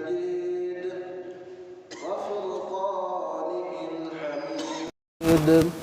مجيد وفرقان حميد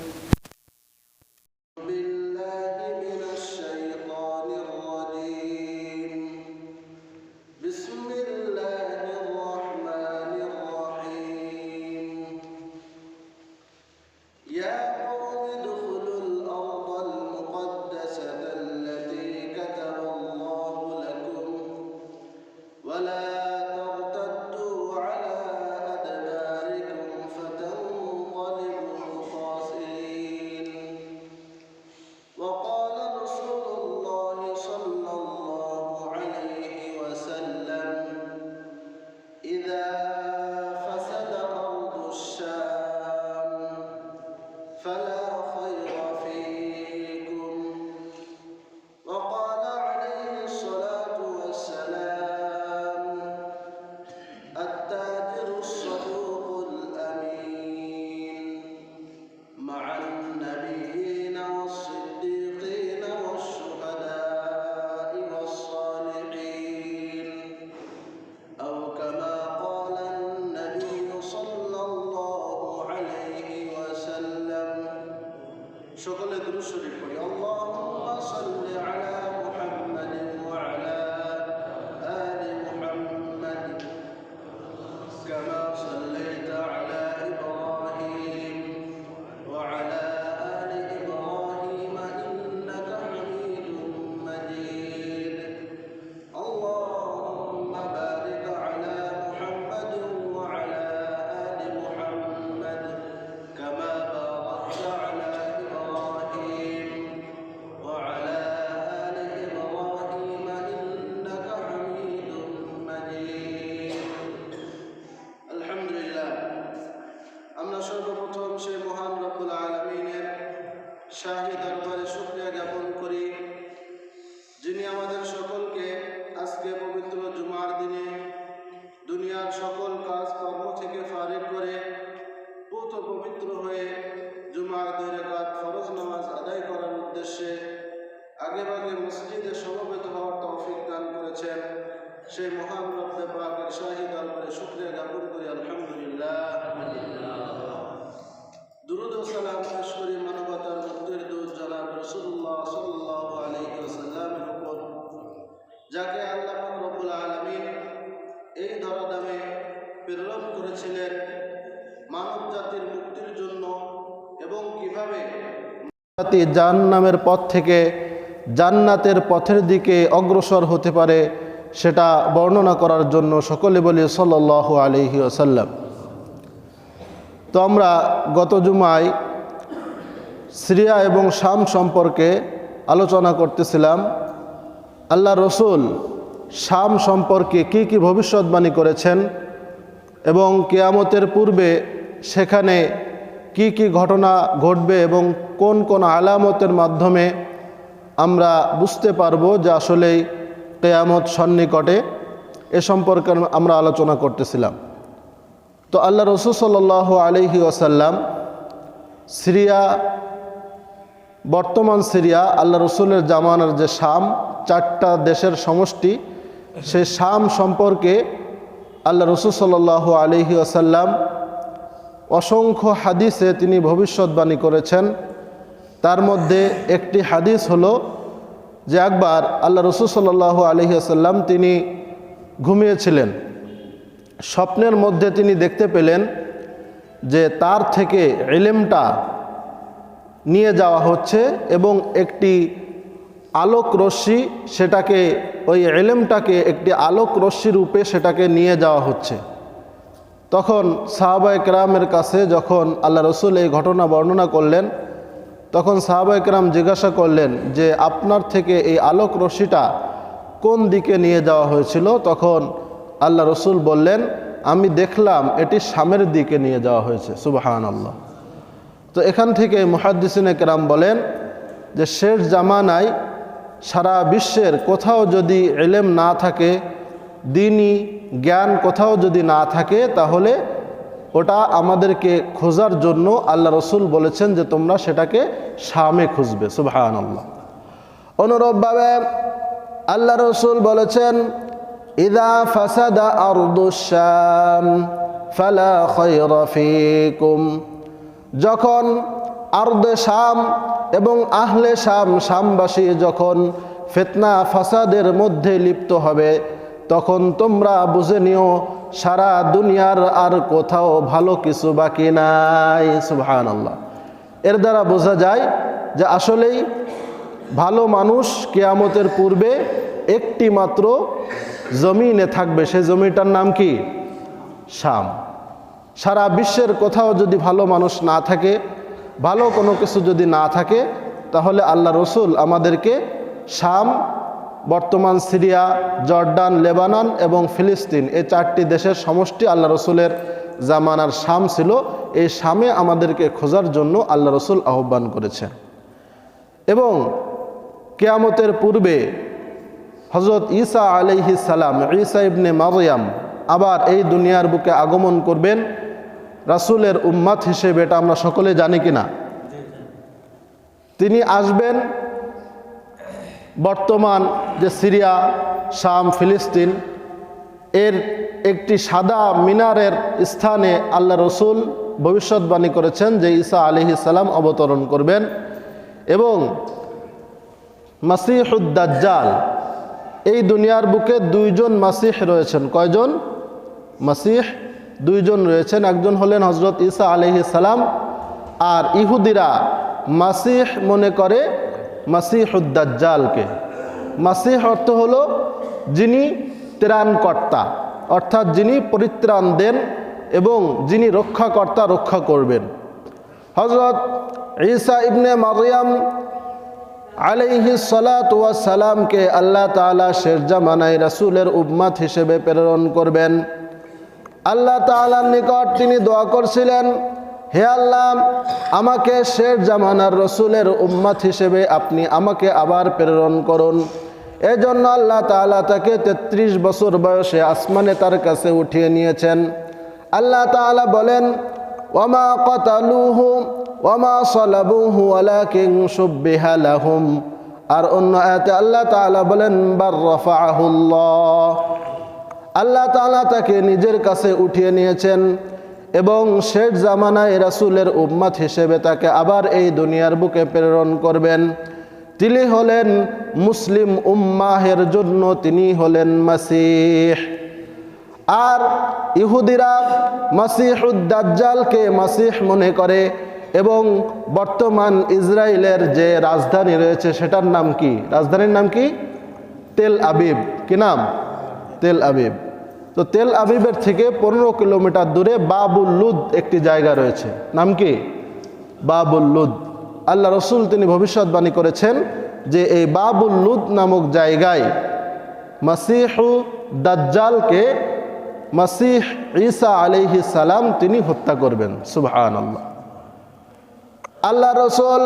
মসজিদে সমবেত হওয়ার তৌফিক দান করেছেন। সেই মহান রব্বে পাকের শাহী দরবারে শুক্রিয়া জ্ঞাপন করি, আলহামদুলিল্লাহ। দুরুদ সালাম পেশ করি মানবতার মুক্তির দূত জনাব রসুল্লাহ সাল্লাহ ওয়াসাল্লামের উপর, যাকে আল্লাহ পাক আলমিন এই ধরাধামে প্রেরণ করেছিলেন মানব জাতির মুক্তির জন্য এবং কীভাবে জাহান্নামের পথ থেকে জান্নাতের পথের দিকে অগ্রসর হতে পারে, সেটা বর্ণনা করার জন্য সকলে বলি সাল্লাহ আলহি আসাল্লাম তো আমরা গত জুমায় সিরিয়া এবং শাম সম্পর্কে আলোচনা করতেছিলাম। আল্লাহ রসুল শাম সম্পর্কে কি কি ভবিষ্যৎবাণী করেছেন এবং কেয়ামতের পূর্বে সেখানে কি কি ঘটনা ঘটবে এবং কোন কোন আলামতের মাধ্যমে আমরা বুঝতে পারব যে আসলেই কেয়ামত সন্নিকটে এ সম্পর্কে আমরা আলোচনা করতেছিলাম। তো আল্লাহ রসুল সাল আলহি ওসাল্লাম সিরিয়া, বর্তমান সিরিয়া, আল্লাহ রসুলের জামানার যে শাম, চারটা দেশের সমষ্টি, সেই শাম সম্পর্কে আল্লাহ রসুল সাল্লাহ আলহি আসাল্লাম অসংখ্য হাদিসে তিনি ভবিষ্যৎবাণী করেছেন। তার মধ্যে একটি হাদিস হলো যে একবার আল্লাহ রসুল সাল্লাহ আলহি আসাল্লাম তিনি ঘুমিয়েছিলেন। স্বপ্নের মধ্যে তিনি দেখতে পেলেন যে তার থেকে এলেমটা নিয়ে যাওয়া হচ্ছে এবং একটি আলোক রশ্মি সেটাকে, ওই এলেমটাকে একটি আলোক রশ্মি রূপে সেটাকে নিয়ে যাওয়া হচ্ছে। তখন সাহাবা একরামের কাছে যখন আল্লাহ রসুল এই ঘটনা বর্ণনা করলেন তখন সাহাবা একরাম জিজ্ঞাসা করলেন যে আপনার থেকে এই আলোক রশ্মিটা কোন দিকে নিয়ে যাওয়া হয়েছিল? তখন আল্লাহ রসুল বললেন, আমি দেখলাম এটি সামের দিকে নিয়ে যাওয়া হয়েছে। সুবাহান আল্লাহ তো এখান থেকে মুহাদ্দিসিন একরাম বলেন যে শেষ জামানায় সারা বিশ্বের কোথাও যদি এলেম না থাকে দিনই জ্ঞান কোথাও যদি না থাকে, তাহলে ওটা আমাদেরকে খোঁজার জন্য আল্লাহ রসুল বলেছেন যে তোমরা সেটাকে শামে খুঁজবে সুবহান আল্লাহ অনুরূপভাবে আল্লাহ রসুল বলেছেন, ইদা ফাসাদা আরদুশ্যাম ফালা খৈর ফিকুম। যখন আর্দে শাম এবং আহলে শাম, শামবাসী যখন ফেতনা, ফাসাদের মধ্যে লিপ্ত হবে তখন তোমরা বুঝে নিও, সারা দুনিয়ার আর কোথাও ভালো কিছু বাকি নাই। সুবহান আল্লাহ এর দ্বারা বোঝা যায় যে আসলেই ভালো মানুষ কেয়ামতের পূর্বে একটি মাত্র জমিনে থাকবে। সেই জমিটার নাম কি? শাম। সারা বিশ্বের কোথাও যদি ভালো মানুষ না থাকে, ভালো কোনো কিছু যদি না থাকে, তাহলে আল্লাহ রসুল আমাদেরকে শাম বর্তমান সিরিয়া জর্ডান লেবানন এবং ফিলিস্তিন এই চারটি দেশের সমষ্টি আল্লাহ রসুলের জামানার শাম ছিল। এই শামে আমাদেরকে খোঁজার জন্য আল্লাহ রসুল আহ্বান করেছেন এবং কেয়ামতের পূর্বে হজরত ঈসা আলাইহি সালাম ঈসা ইবনে মারিয়াম আবার এই দুনিয়ার বুকে আগমন করবেন। রাসূলের উম্মাত হিসেবে এটা আমরা সকলে জানি কিনা? তিনি আসবেন বর্তমান যে সিরিয়া, শাম, ফিলিস্তিন, এর একটি সাদা মিনারের স্থানে আল্লাহ রসুল ভবিষ্যৎবাণী করেছেন যে ঈসা আলিহি সালাম অবতরণ করবেন এবং মাসিহুদ্দাজ্জাল এই দুনিয়ার বুকে দুইজন মাসিহ রয়েছেন। কয়জন? মাসিহ, দুইজন রয়েছেন। একজন হলেন হজরত ঈসা আলহি সালাম আর ইহুদিরা মাসিহ মনে করে মাসিহুদ্দাজ্জালকে মাসিহ অর্থ হলো যিনি ত্রাণকর্তা, অর্থাৎ যিনি পরিত্রাণ দেন এবং যিনি রক্ষাকর্তা রক্ষা করবেন। হজরত ঈসা ইবনে মারিয়াম আলাইহি সালাত ওয়া সালামকে আল্লাহ তাআলা শেষ জামানায় রাসূলের উম্মাত হিসেবে প্রেরণ করবেন। আল্লাহ তাআলার নিকট তিনি দোয়া করছিলেন হে আল্লাহ, আমাকে শেষ জামানার রসুলের উম্মাত হিসেবে আপনি আমাকে আবার প্রেরণ করুন। এজন্য আল্লাহ তাআলা তাকে ৩৩ বছর বয়সে আসমানে তার কাছে উঠিয়ে নিয়েছেন। আল্লাহ তাআলা বলেন ওয়ামা কতালুহু ওয়ামা সলাবুহু, ওয়ালাকিন সুব্বিহা লাহুম। আর অন্য আয়াতে আল্লাহ তাআলা বলেন, বার রাফাহুল্লাহ আল্লাহ তাআলা তাকে নিজের কাছে উঠিয়ে নিয়েছেন। এবং শেষ জামানায় রাসূলের উম্মাত হিসেবে তাকে আবার এই দুনিয়ার বুকে প্রেরণ করবেন। তিনি হলেন মুসলিম উম্মাহের জন্য তিনি হলেন মাসিহ। আর ইহুদিরা মাসিহুদ্দাজ্জালকে মাসিহ মনে করে এবং বর্তমান ইসরায়েলের যে রাজধানী রয়েছে সেটার নাম কি? রাজধানীর নাম কি? Tel Aviv. কি নাম? Tel Aviv. তো তেল আবিবের থেকে পনেরো কিলোমিটার দূরে বাবুল লুদ একটি জায়গা রয়েছে। নাম কি? বাবুল লুদ। আল্লাহ রসুল তিনি ভবিষ্যৎবাণী করেছেন যে এই বাবুল লুদ নামক জায়গায় মাসিহু দাজ্জালকে মাসিহ ঈসা আলাইহি সালাম তিনি হত্যা করবেন। সুবহান আল্লাহ আল্লাহ রসুল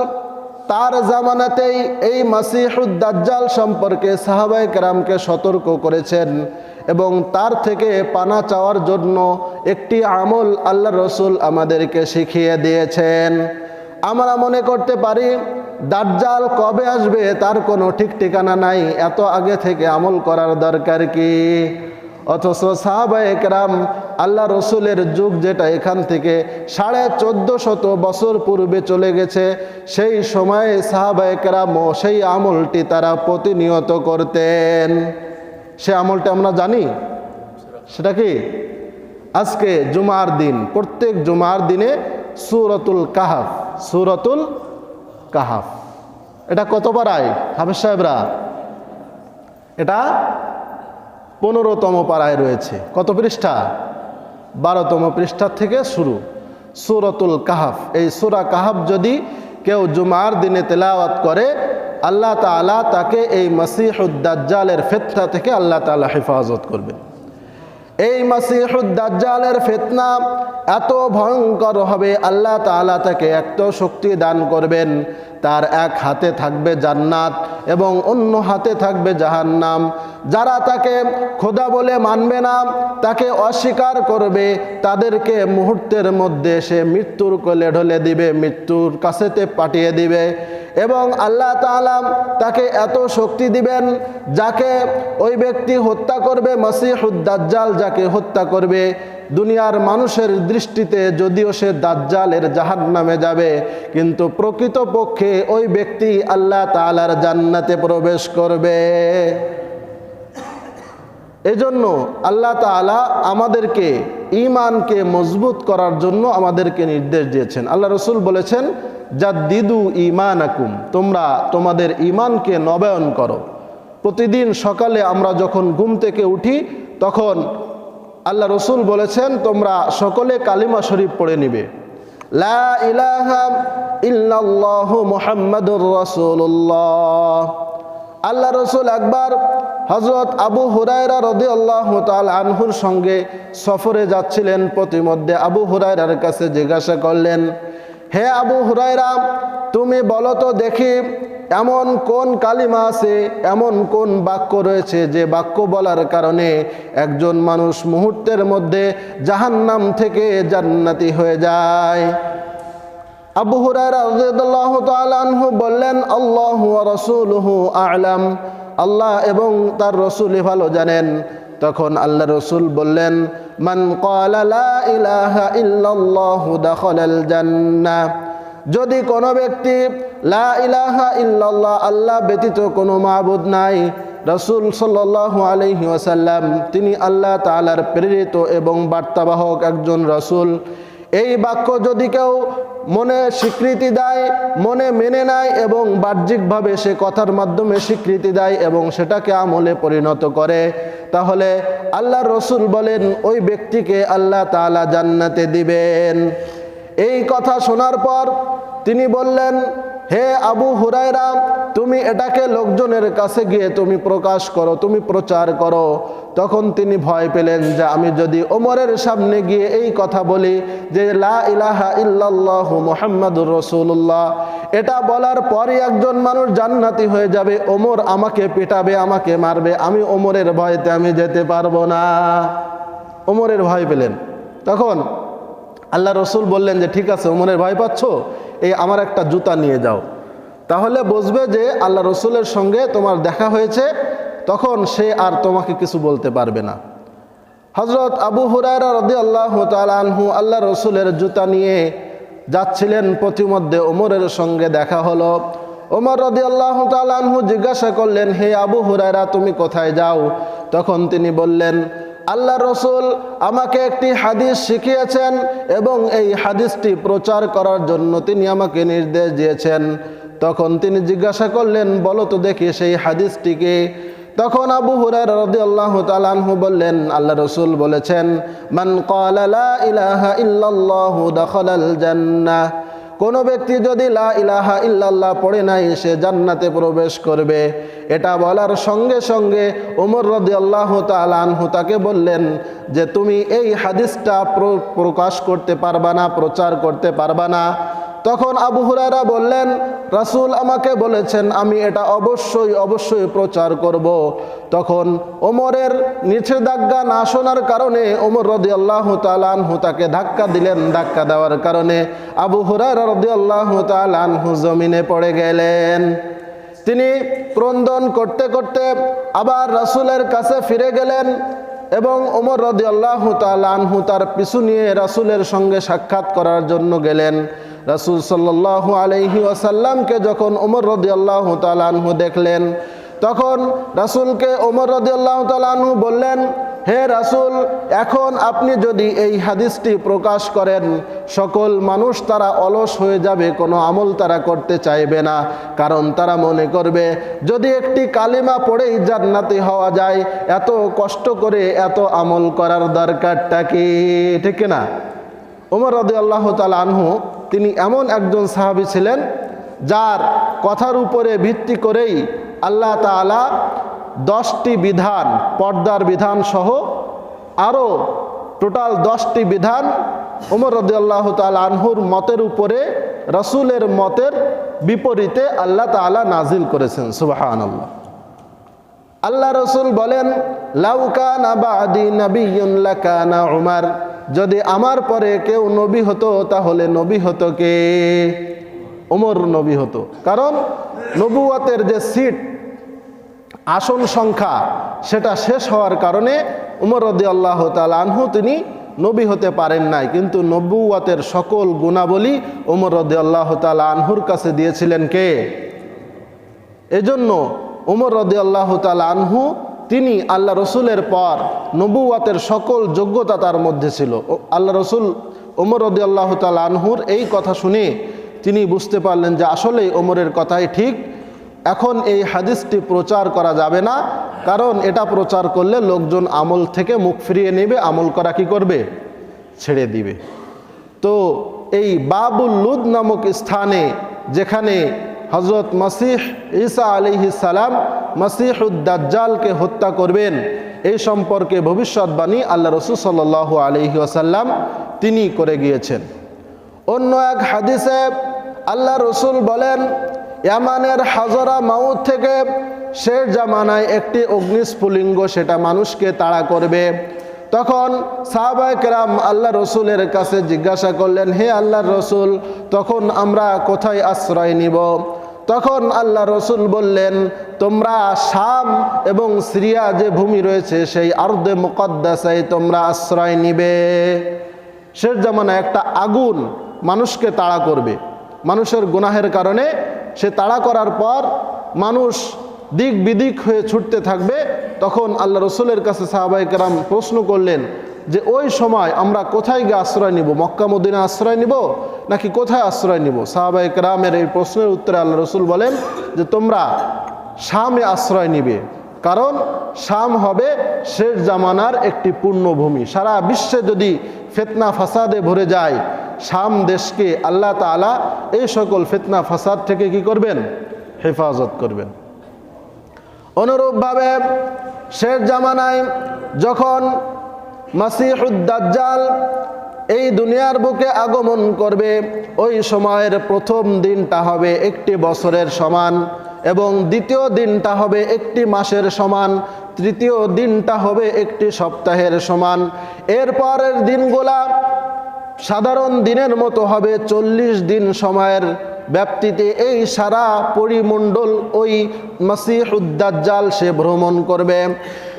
তার জামানাতেই এই মাসিহুদ দাজ্জাল সম্পর্কে সাহাবাই কেরামকে সতর্ক করেছেন। এবং তার থেকে পানা চাওয়ার জন্য একটি আমল আল্লাহ রসুল আমাদেরকে শিখিয়ে দিয়েছেন। আমরা মনে করতে পারি, দাজ্জাল কবে আসবে তার কোনো ঠিক ঠিকানা নাই, এত আগে থেকে আমল করার দরকার কি? অথচ সাহাবা একরাম আল্লাহ রসুলের যুগ যেটা এখান থেকে সাড়ে চোদ্দ শত বছর পূর্বে চলে গেছে, সেই সময়ে সাহাবা একরাম ও সেই আমলটি তারা প্রতিনিয়ত করতেন। সে আমলটা আমরা জানি। সেটা কি? আজকে জুমার দিন, প্রত্যেক জুমার দিনে সুরতুল কাহাফ সুরতুল কাহাফ। এটা কতবার আয়? হাফিজ সাহেবরা, এটা পনেরোতম পাড়ায় রয়েছে। কত পৃষ্ঠা? বারোতম পৃষ্ঠা থেকে শুরু। সুরতুল কাহাফ, এই সুরা কাহাফ যদি কেউ জুমার দিনে তেলাওয়াত করে আল্লাহ তালা তাকে এই মাসিহুদ্দাজ্জালের ফেতনা থেকে আল্লাহ তালা হেফাজত করবেন। এই মাসিহুদ্দাজ্জালের ফেতনা এত ভয়ঙ্কর হবে, আল্লাহ তালা তাকে এত শক্তি দান করবেন। তার এক হাতে থাকবে জান্নাত এবং অন্য হাতে থাকবে জাহান্নাম। যারা তাকে খোদা বলে মানবে না, তাকে অস্বীকার করবে, তাদেরকে মুহূর্তের মধ্যে সে মৃত্যুর কোলে ঢলে দিবে, মৃত্যুর কাছেতে পাঠিয়ে দিবে এবং আল্লাহ তাআলা তাকে এত শক্তি দিবেন যাকে ওই ব্যক্তি হত্যা করবে মাসিহুদ্দাজ্জাল যাকে হত্যা করবে। দুনিয়ার মানুষের দৃষ্টিতে যদিও সে দাজ্জালের জাহান নামে যাবে, কিন্তু প্রকৃতপক্ষে ওই ব্যক্তি আল্লাহ তাআলার জান্নাতে প্রবেশ করবে। এজন্য আল্লাহ তাআলা আমাদেরকে ইমানকে মজবুত করার জন্য আমাদেরকে নির্দেশ দিয়েছেন। আল্লাহ রসুল বলেছেন যা দিদু ইমান আকুম তোমরা তোমাদের ঈমানকে নবায়ন করো। প্রতিদিন সকালে আমরা যখন ঘুম থেকে উঠি, তখন আল্লাহ রসুল বলেছেন, তোমরা সকলে কালিমা শরীফ পড়ে নিবে। লা ইলাহা ইল্লাল্লাহু মুহাম্মাদুর রাসূলুল্লাহ। আল্লাহ রসুল একবার হজরত আবু হুরায়রা রদি আল্লাহ তাল আনহুর সঙ্গে সফরে যাচ্ছিলেন, প্রতিমধ্যে আবু হুরায়রার কাছে জিজ্ঞাসা করলেন, হে আবু হুরায়রা, তুমি বলো তো দেখি এমন কোন কালিমা আছে, এমন কোন বাক্য রয়েছে যে বাক্য বলার কারণে একজন মানুষ মুহূর্তের মধ্যে জাহান্নাম থেকে জান্নাতি হয়ে যায়। আবু তাআলা আনহু বললেন, আল্লাহু রাসূলুহু আ'লাম। আল্লাহ এবং তার রসুলই ভালো জানেন। তখন আল্লাহ রসুল বললেন, মান ক্বালা লা ইলাহা ইল্লাল্লাহু দাখালাল জান্নাহ। যদি কোনো ব্যক্তি, লা ইলাহা ইল্লাল্লাহ, আল্লাহ ব্যতীত কোনো মাহবুদ নাই, রসুল সাল্লাল্লাহু আলাইহি ওয়াসাল্লাম, তিনি আল্লাহ তাআলার প্রেরিত এবং বার্তাবাহক একজন রসুল। এই বাক্য যদি কেউ মনে স্বীকৃতি দেয়, মনে মেনে নেয় এবং বাহ্যিকভাবে সে কথার মাধ্যমে স্বীকৃতি দেয় এবং সেটাকে আমলে পরিণত করে, তাহলে আল্লাহ রসুল বলেন, ওই ব্যক্তিকে আল্লাহ তাআলা জান্নাতে দিবেন। এই কথা শোনার পর তিনি বললেন, হে আবু হুরায়রা, তুমি এটাকে লোকজনের কাছে গিয়ে তুমি প্রকাশ করো, তুমি প্রচার করো। তখন তিনি ভয় পেলেন যে, আমি যদি ওমরের সামনে গিয়ে এই কথা বলি যে, লা ইলাহা ইল্লাল্লাহ মুহাম্মাদুর রসুল্লাহ এটা বলার পরই একজন মানুষ জান্নাতি হয়ে যাবে। ওমর আমাকে পেটাবে, আমাকে মারবে, আমি ওমরের ভয়তে আমি যেতে পারব না। ওমরের ভয় পেলেন। তখন আল্লাহ রসুল বললেন যে, ঠিক আছে ওমরের ভয় পাচ্ছ? এই আমার একটা জুতা নিয়ে যাও। তাহলে বুঝবে যে, আল্লাহ রসুলের সঙ্গে তোমার দেখা হয়েছে, তখন সে আর তোমাকে কিছু বলতে পারবে না। হজরত আবু হুরায়রা রদি আল্লাহ আনহু আল্লাহ রসুলের জুতা নিয়ে যাচ্ছিলেন, প্রতিমধ্যে ওমরের সঙ্গে দেখা হলো। ওমর রদি আল্লাহ আনহু জিজ্ঞাসা করলেন, হে আবু হুরায়রা, তুমি কোথায় যাও? তখন তিনি বললেন আল্লাহ রসুল আমাকে একটি হাদিস শিখিয়েছেন এবং এই হাদিসটি প্রচার করার জন্য তিনি আমাকে নির্দেশ দিয়েছেন। তখন তিনি জিজ্ঞাসা করলেন, বলো তো দেখি সেই হাদিসটিকে তখন আবু হুরার রদি আল্লাহ তালানহু বললেন, আল্লাহ রসুল বলেছেন, মান লা ইলাহা ইল্লাল্লাহু দাখালাল জান্নাহ। কোনো ব্যক্তি যদি লা ইলাহা ইল্লাল্লাহ পড়ে নাই, সে জান্নাতে প্রবেশ করবে। এটা বলার সঙ্গে সঙ্গে ওমর রদি আল্লাহ তালানহু তাকে বললেন যে, তুমি এই হাদিসটা প্রকাশ করতে পারবা না, প্রচার করতে পারবা না। তখন আবু হুরারা বললেন, রাসুল আমাকে বলেছেন, আমি এটা অবশ্যই অবশ্যই প্রচার করব। তখন ওমরের নিষেধাজ্ঞা না শোনার কারণে ওমর রদি আল্লাহ তালানহু তাকে ধাক্কা দিলেন। ধাক্কা দেওয়ার কারণে আবু হুরারা রদি আল্লাহ তালানহু জমিনে পড়ে গেলেন। তিনি ক্রন্দন করতে করতে আবার রাসুলের কাছে ফিরে গেলেন এবং ওমর রদি আল্লাহ তালানহু তার পিছু নিয়ে রাসুলের সঙ্গে সাক্ষাৎ করার জন্য গেলেন। রাসুল সাল্লাহ আলহি ওয়াসাল্লামকে যখন ওমর রদি আল্লাহ দেখলেন, তখন রাসুলকে ওমর রদি আল্লাহ বললেন, হে রাসুল, এখন আপনি যদি এই হাদিসটি প্রকাশ করেন, সকল মানুষ তারা অলস হয়ে যাবে, কোনো আমল তারা করতে চাইবে না। কারণ তারা মনে করবে, যদি একটি কালিমা পড়েই জান্নাতি হওয়া যায়, এত কষ্ট করে এত আমল করার দরকারটা কি? ঠিক না? ওমর রদি আল্লাহ তাল আনহু, তিনি এমন একজন সাহাবি ছিলেন যার কথার উপরে ভিত্তি করেই আল্লাহ তালা দশটি বিধান, পর্দার বিধান সহ আরও টোটাল দশটি বিধান ওমর আল্লাহ তাল আনহুর মতের উপরে, রসুলের মতের বিপরীতে আল্লাহ তাআলা নাজিল করেছেন সুবাহান আল্লাহ আল্লাহ রসুল বলেন লাউকান আবাদি নবিয়ুন লাকানা উমার। যদি আমার পরে কেউ নবী হতো, তাহলে নবী হতো কে? ওমর নবী হতো। কারণ নবুয়াতের যে সিট, আসন সংখ্যা, সেটা শেষ হওয়ার কারণে উমর রদি আল্লাহ আনহু তিনি নবী হতে পারেন নাই। কিন্তু নবুয়াতের সকল গুণাবলী উমর রদি আল্লাহ আনহুর কাছে দিয়েছিলেন কে? এজন্য উমর রদি আল্লাহ আনহু তিনি আল্লাহ রসুলের পর নবুয়াতের সকল যোগ্যতা তার মধ্যে ছিল। আল্লাহ রসুল ওমর রদি আল্লাহ তাল আনহুর এই কথা শুনে তিনি বুঝতে পারলেন যে আসলেই ওমরের কথাই ঠিক। এখন এই হাদিসটি প্রচার করা যাবে না, কারণ এটা প্রচার করলে লোকজন আমল থেকে মুখ ফিরিয়ে নেবে, আমল করা কি করবে? ছেড়ে দিবে। তো এই বাবুল লুদ নামক স্থানে যেখানে হজরত মসিহ ঈসা আলিহি সালাম মসিহুদ্দাজ্জালকে হত্যা করবেন। এই সম্পর্কে ভবিষ্যৎবাণী আল্লাহ রসুল সাল্লাহ আলহি আসাল্লাম তিনি করে গিয়েছেন। অন্য এক হাদিসে আল্লাহ রসুল বলেন, ইয়ামানের হাজরা মাউদ থেকে শেষ জামানায় একটি অগ্নিস্ফুলিঙ্গ সেটা মানুষকে তাড়া করবে। তখন সাহাবায় কেরাম আল্লাহ রসুলের কাছে জিজ্ঞাসা করলেন, হে আল্লাহর রসুল, তখন আমরা কোথায় আশ্রয় নিব? তখন আল্লাহ রসুল বললেন, তোমরা শাম এবং সিরিয়া যে ভূমি রয়েছে, সেই আর্দে মুকদ্দাসায় তোমরা আশ্রয় নিবে। শেষ জামানায় একটা আগুন মানুষকে তাড়া করবে। মানুষের গুনাহের কারণে সে তাড়া করার পর মানুষ দিক বিদিক হয়ে ছুটতে থাকবে। তখন আল্লাহ রসুলের কাছে সাহাবাই কেরাম প্রশ্ন করলেন যে ওই সময় আমরা কোথায় গিয়ে আশ্রয় নিব? মক্কা মদিনা আশ্রয় নিব নাকি কোথায় আশ্রয় নিব? সাহাবাই কেরামের এই প্রশ্নের উত্তরে আল্লাহ রসুল বলেন যে তোমরা শামে আশ্রয় নিবে। কারণ শাম হবে শেষ জামানার একটি পূর্ণভূমি। সারা বিশ্বে যদি ফেতনা ফাসাদে ভরে যায়, শাম দেশকে আল্লাহ তালা এই সকল ফেতনা ফাসাদ থেকে কি করবেন? হেফাজত করবেন। অনুরূপভাবে শেষ জামানায় যখন মাসিহুদ্দাজ্জাল এই দুনিয়ার বুকে আগমন করবে। ওই সময়ের প্রথম দিনটা হবে একটি বছরের সমান এবং দ্বিতীয় দিনটা হবে একটি মাসের সমান। তৃতীয় দিনটা হবে একটি সপ্তাহের সমান। এরপরের দিনগুলা সাধারণ দিনের মতো হবে, চল্লিশ দিন সময়ের ব্যাপ্তিতে এই সারা পরিমণ্ডল ওই মাসিহুদ্দাজ্জাল সে ভ্রমণ করবে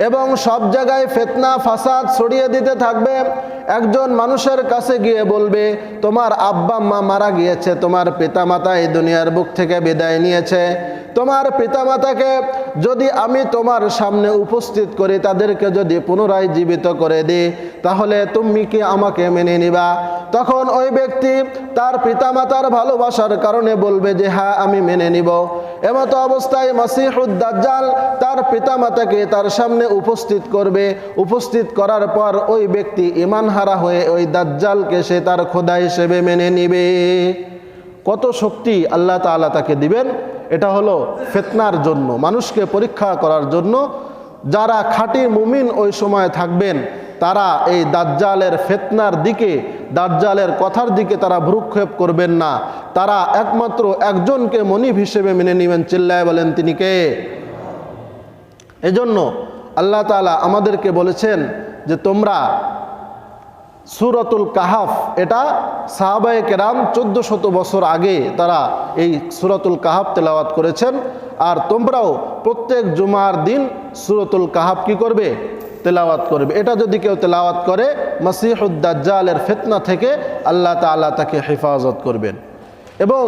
এবং সব জায়গায় ফেতনা, ফাসাদ ছড়িয়ে দিতে থাকবে। একজন মানুষের কাছে গিয়ে বলবে, তোমার আব্বা মা মারা গিয়েছে, তোমার পিতামাতা এই দুনিয়ার বুক থেকে বিদায় নিয়েছে। তোমার পিতামাতাকে যদি আমি তোমার সামনে উপস্থিত করি, তাদেরকে যদি পুনরায় জীবিত করে দিই, তাহলে তুমি কি আমাকে মেনে নিবা? তখন ওই ব্যক্তি তার পিতামাতার ভালোবাসার কারণে বলবে যে হ্যাঁ আমি মেনে নিব। এমতো অবস্থায় মাসিহুদ্দাজ্জাল তার পিতামাতাকে তার সামনে উপস্থিত করবে। উপস্থিত করার পর ওই ব্যক্তি ইমান হারা হয়ে ওই দাজ্জালকে সে তার খোদা হিসেবে মেনে নিবে। কত শক্তি আল্লাহ তাআলা তাকে দিবেন? এটা হলো ফেতনার জন্য, মানুষকে পরীক্ষা করার জন্য। যারা খাঁটি মুমিন ওই সময় থাকবেন, তারা এই দাজ্জালের ফেতনার দিকে, দাজ্জালের কথার দিকে তারা ভ্রুক্ষেপ করবেন না। তারা একমাত্র একজনকে মনিব হিসেবে মেনে নেবেন। চিল্লায় বলেন, তিনি কে? এজন্য আল্লাহ তাআলা আমাদেরকে বলেছেন যে তোমরা সুরতুল কাহাফ, এটা সাহাবায়ে কেরাম চোদ্দ শত বছর আগে তারা এই সুরতুল কাহাফ তেলাওয়াত করেছেন। আর তোমরাও প্রত্যেক জুমার দিন সুরতুল কাহাফ কি করবে? তেলাওয়াত করবে। এটা যদি কেউ তেলাওয়াত করে মাসিহুদ্দাজ্জালের ফেতনা থেকে আল্লাহ তাআলা তাকে হেফাজত করবেন। এবং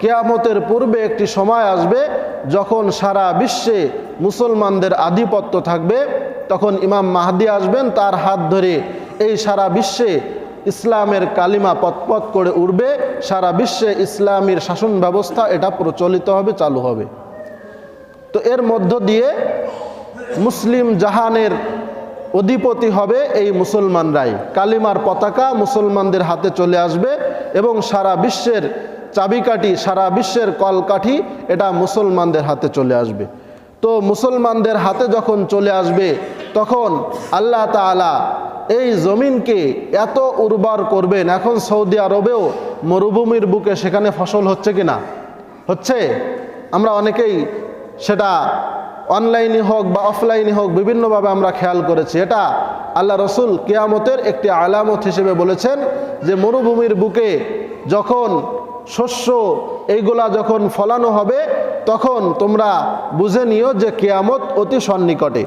কেয়ামতের পূর্বে একটি সময় আসবে যখন সারা বিশ্বে মুসলমানদের আধিপত্য থাকবে। তখন ইমাম মাহাদি আসবেন, তার হাত ধরে এই সারা বিশ্বে ইসলামের কালিমা পথপথ করে উঠবে সারা বিশ্বে ইসলামের শাসন ব্যবস্থা এটা প্রচলিত হবে, চালু হবে। তো এর মধ্য দিয়ে মুসলিম জাহানের অধিপতি হবে এই মুসলমানরাই কালিমার পতাকা মুসলমানদের হাতে চলে আসবে এবং সারা বিশ্বের চাবিকাঠি, সারা বিশ্বের কলকাঠি এটা মুসলমানদের হাতে চলে আসবে। তো মুসলমানদের হাতে যখন চলে আসবে, তখন আল্লাহ তাআলা এই জমিনকে এত উর্বর করবেন, এখন সৌদি আরবেও মরুভূমির বুকে সেখানে ফসল হচ্ছে কি না হচ্ছে? আমরা অনেকেই সেটা অনলাইনে হোক বা অফলাইনে হোক বিভিন্নভাবে আমরা খেয়াল করেছি। এটা আল্লাহ রসুল কেয়ামতের একটি আলামত হিসেবে বলেছেন যে মরুভূমির বুকে যখন শস্য এইগুলা যখন ফলানো হবে, তখন তোমরা বুঝে নিও যে কেয়ামত অতি সন্নিকটে।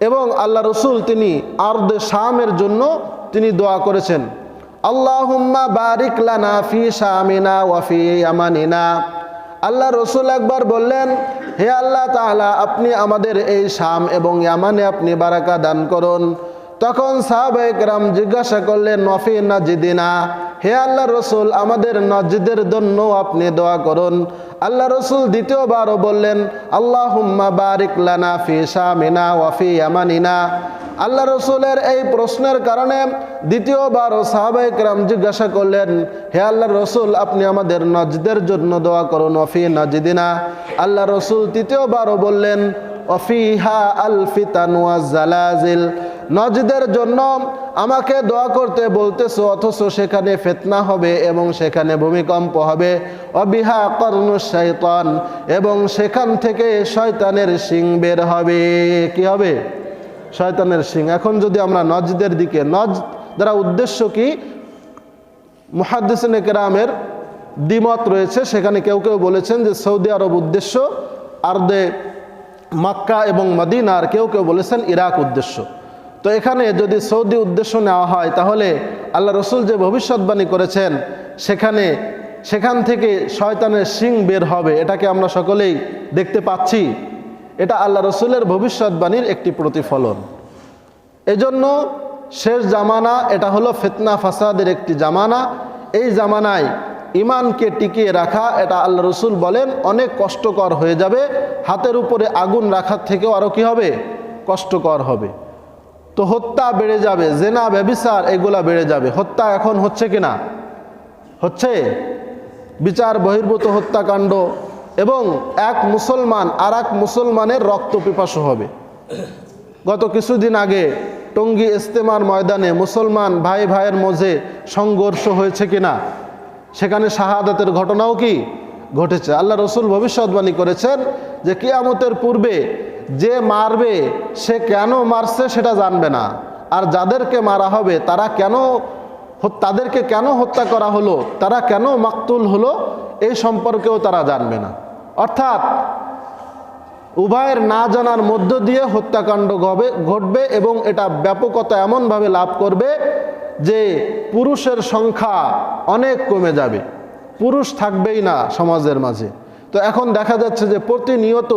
এবং আল্লাহ রসুল তিনি আর্দে শামের জন্য তিনি দোয়া করেছেন। আল্লাহুম্মা বারিক লানা শামিনা ওয়াফি আমানিনা। আল্লাহ রসুল একবার বললেন, হে আল্লাহ তাআলা, আপনি আমাদের এই শাম এবং ইয়ামানে আপনি বারাকা দান করুন। তখন সাহাবাহাম জিজ্ঞাসা করলেন নফি নাজিদিনা? হে আল্লাহ রসুল, আমাদের নজিদের জন্য আপনি দোয়া করুন। আল্লাহ রসুল দ্বিতীয়বারও বললেন আল্লাহ হুম্মা বারিক লানা ফি শামিনা ওয়াফি ইয়ামানিনা। আল্লাহ রসুলের এই প্রশ্নের কারণে দ্বিতীয়বারও সাহাবাইকরাম জিজ্ঞাসা করলেন, হে আল্লাহ রসুল, আপনি আমাদের নজদের জন্য দোয়া করুন অফি নজদিনা। আল্লাহ রসুল তৃতীয়বারও বললেন অফিহা আল ফিতানুয়াজালাজিল নজদের জন্য আমাকে দোয়া করতে বলতেছো, অথচ সেখানে ফেতনা হবে এবং সেখানে ভূমিকম্প হবে। অবিহা কর্ণ এবং সেখান থেকে শয়তানের সিং বের হবে। কি হবে? শয়তানের সিং এখন যদি আমরা নজদের দিকে, নজ দ্বারা উদ্দেশ্য কি? মুহাদ্দিসিন কেরামের দ্বিমত রয়েছে। সেখানে কেউ কেউ বলেছেন যে সৌদি আরব উদ্দেশ্য, আর্দে মাক্কা এবং মদিনার কেউ কেউ বলেছেন ইরাক উদ্দেশ্য। তো এখানে যদি সৌদি উদ্দেশ্য নেওয়া হয়, তাহলে আল্লাহ রসুল যে ভবিষ্যৎবাণী করেছেন, সেখানে সেখান থেকে শয়তানের সিং বের হবে। এটাকে আমরা সকলেই দেখতে পাচ্ছি। এটা আল্লাহ রসুলের ভবিষ্যৎবাণীর একটি প্রতিফলন। এজন্য শেষ জামানা, এটা হলো ফেতনা ফাসাদের একটি জামানা। এই জামানায় ইমানকে টিকিয়ে রাখা, এটা আল্লাহ রসুল বলেন, অনেক কষ্টকর হয়ে যাবে। হাতের উপরে আগুন রাখার থেকেও আরও কি হবে? কষ্টকর হবে। তো হত্যা বেড়ে যাবে, জেনা ব্যবিচার এগুলা বেড়ে যাবে। হত্যা এখন হচ্ছে কি না হচ্ছে? বিচার, বহির্ভূত হত্যাকাণ্ড এবং এক মুসলমান আর এক মুসলমানের রক্ত পিপাসু হবে। গত কিছুদিন আগে টঙ্গী ইস্তেমার ময়দানে মুসলমান ভাই ভাইয়ের মধ্যে সংঘর্ষ হয়েছে কিনা? সেখানে শাহাদাতের ঘটনাও কি? ঘটেছে। আল্লাহ রসুল ভবিষ্যৎবাণী করেছেন যে কিয়ামতের পূর্বে যে মারবে, সে কেন মারছে সেটা জানবে না। আর যাদেরকে মারা হবে, তারা কেন তাদেরকে কেন হত্যা করা হলো, তারা কেন মাকতুল হলো, এই সম্পর্কেও তারা জানবে না। অর্থাৎ, উভয়ের না জানার মধ্য দিয়ে হত্যাকাণ্ড ঘটবে এবং এটা ব্যাপকতা এমনভাবে লাভ করবে যে পুরুষের সংখ্যা অনেক কমে যাবে। পুরুষ থাকবেই না সমাজের মাঝে। তো এখন দেখা যাচ্ছে যে প্রতিনিয়ত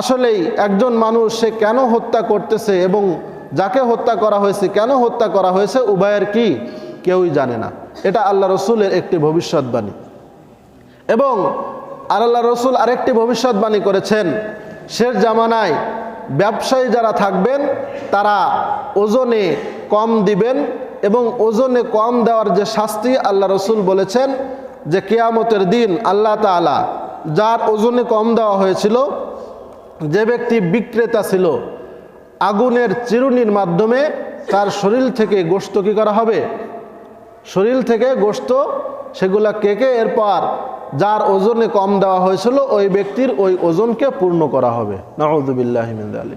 আসলেই একজন মানুষ সে কেন হত্যা করতেছে এবং যাকে হত্যা করা হয়েছে, কেন হত্যা করা হয়েছে, উভয়ের কি কেউই জানে না। এটা আল্লাহ রসুলের একটি ভবিষ্যৎবাণী। এবং আর আল্লাহ রসুল আরেকটি ভবিষ্যৎবাণী করেছেন, শেষ জামানায় ব্যবসায়ী যারা থাকবেন, তারা ওজনে কম দিবেন এবং ওজনে কম দেওয়ার যে শাস্তি আল্লাহ রসুল বলেছেন, যে কেয়ামতের দিন আল্লাহ তাআলা যার ওজনে কম দেওয়া হয়েছিল যে ব্যক্তি বিক্রেতা ছিল, আগুনের চিরুনির মাধ্যমে তার শরীর থেকে গোস্ত কী করা হবে? শরীর থেকে গোস্ত সেগুলা কেকে এরপর যার ওজনে কম দেওয়া হয়েছিল, ওই ব্যক্তির ওই ওজনকে পূর্ণ করা হবে। নওয়াজুবিল্লাহিমিন আলী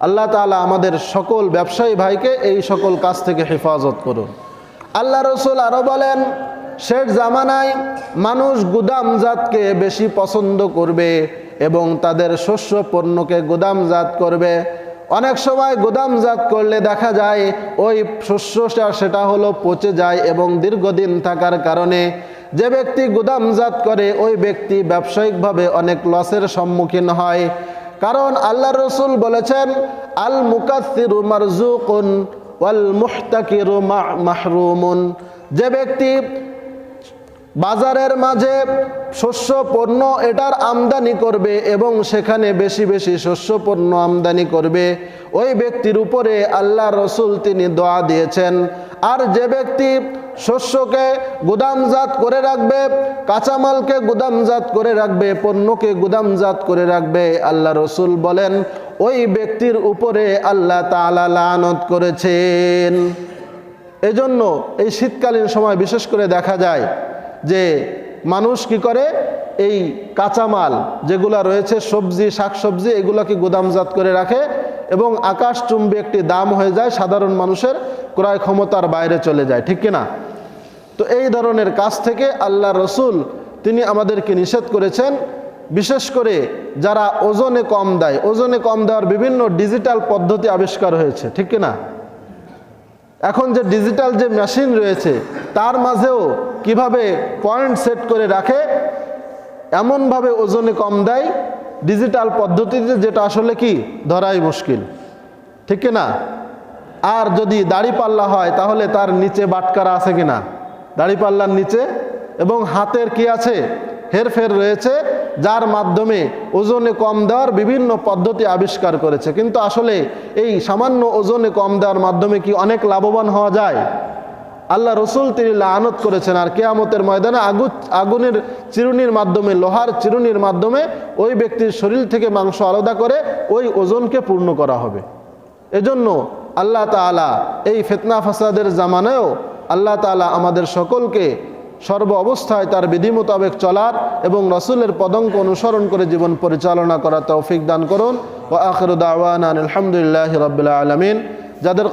আল্লাহ তাআলা আমাদের সকল ব্যবসায়ী ভাইকে এই সকল কাজ থেকে হেফাজত করুন। আল্লাহ রসুল আরও বলেন, শেষ জামানায় মানুষ গুদামজাতকে বেশি পছন্দ করবে। এবং তাদের শস্য পণ্যকে গুদামজাত করবে। অনেক সময় গুদামজাত করলে দেখা যায় ওই শস্যটা, সেটা হলো পচে যায় এবং দীর্ঘদিন থাকার কারণে যে ব্যক্তি গুদামজাত করে, ওই ব্যক্তি ব্যবসায়িকভাবে অনেক লসের সম্মুখীন হয়। কারণ আল্লাহ রসুল বলেছেন আল মুকাসিরু ওয়াল মুহতাকিরু মাহরুমুন যে ব্যক্তি বাজারের মাঝে শস্য পণ্য এটার আমদানি করবে এবং সেখানে বেশি বেশি শস্য পণ্য আমদানি করবে, ওই ব্যক্তির উপরে আল্লাহ রসুল তিনি দোয়া দিয়েছেন। আর যে ব্যক্তি শস্যকে গুদামজাত করে রাখবে, কাঁচামালকে গুদামজাত করে রাখবে, পণ্যকে গুদামজাত করে রাখবে, আল্লাহ রসুল বলেন, ওই ব্যক্তির উপরে আল্লাহ তাআলা লানত করেছেন। এজন্য এই শীতকালীন সময় বিশেষ করে দেখা যায় যে মানুষ কি করে? এই কাঁচামাল যেগুলা রয়েছে, সবজি, শাকসবজি, এগুলোকে গুদামজাত করে রাখে এবং আকাশ আকাশচুম্বী একটি দাম হয়ে যায়, সাধারণ মানুষের ক্রয় ক্ষমতার বাইরে চলে যায়। ঠিক কিনা? তো এই ধরনের কাজ থেকে আল্লাহ রসুল তিনি আমাদেরকে নিষেধ করেছেন, বিশেষ করে যারা ওজনে কম দেয়। ওজনে কম দেওয়ার বিভিন্ন ডিজিটাল পদ্ধতি আবিষ্কার হয়েছে। ঠিক কিনা? এখন যে ডিজিটাল যে মেশিন রয়েছে, তার মাঝেও কীভাবে পয়েন্ট সেট করে রাখে, এমনভাবে ওজনে কম দেয় ডিজিটাল পদ্ধতিতে যেটা আসলে কি? ধরাই মুশকিল। ঠিক না আর যদি দাড়িপাল্লা হয়, তাহলে তার নিচে বাটকারা আছে কি না দাড়িপাল্লার নিচে। এবং হাতের কি আছে? হেরফের রয়েছে, যার মাধ্যমে ওজনে কম দেওয়ার বিভিন্ন পদ্ধতি আবিষ্কার করেছে। কিন্তু আসলে এই সামান্য ওজনে কম দেওয়ার মাধ্যমে কি অনেক লাভবান হওয়া যায়? আল্লাহ রসুল তিনি লানত করেছেন, আর কেয়ামতের ময়দানে আগু, আগুনের চিরুনির মাধ্যমে, লোহার চিরুনির মাধ্যমে ওই ব্যক্তির শরীর থেকে মাংস আলাদা করে ওই ওজনকে পূর্ণ করা হবে। এজন্য আল্লাহ তাআলা এই ফেতনা ফাসাদের জামানায়ও আল্লাহ তাআলা আমাদের সকলকে সর্ব অবস্থায় তার বিধি মোতাবেক চলার এবং রসুলের পদঙ্ক অনুসরণ করে জীবন পরিচালনা করা তৌফিক দান করুন। ও আখরুদ আওয়ান আলহামদুলিল্লাহ রবিল্লা আলমিন। যাদের